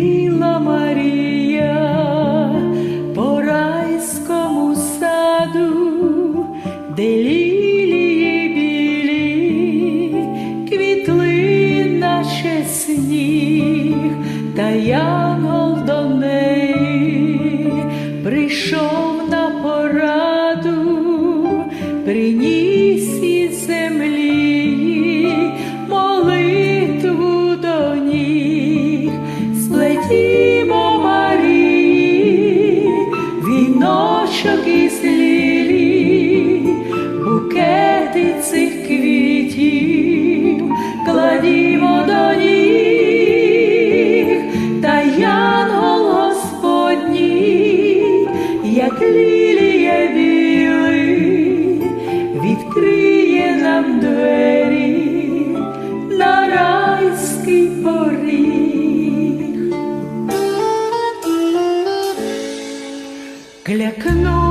Ходила Марія по райському саду, де лілії білі, квітли, наче сніг, та янгол до неї прийшов лілій, букети цих квітів, кладімо до ніг, та як лілія білий, відкриє нам двері на райський поріг. Клякнула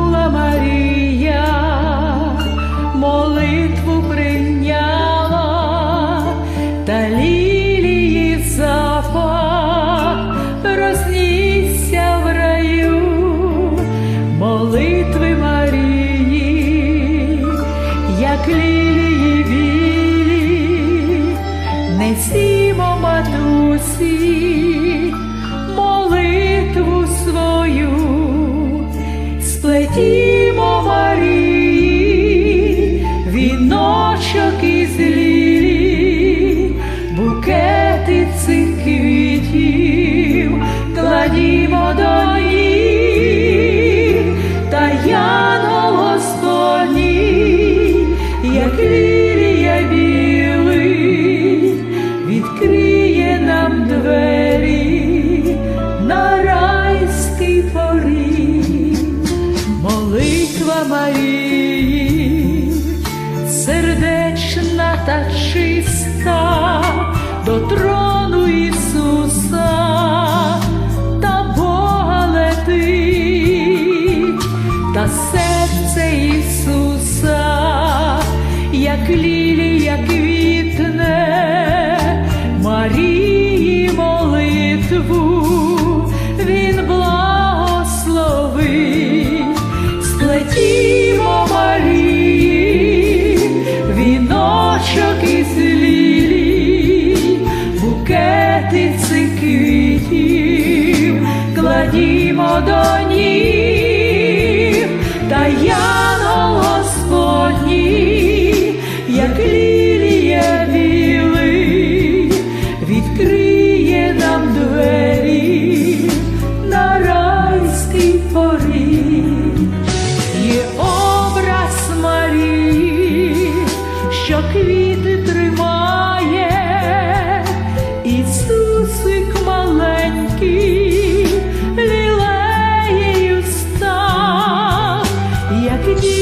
несімо матусі, молитву свою сплетімо та серце Ісуса, як лілія квітне, Марії молитву Він благословить, сплетімо Марії, віночок із лілій, букети цих кладімо до like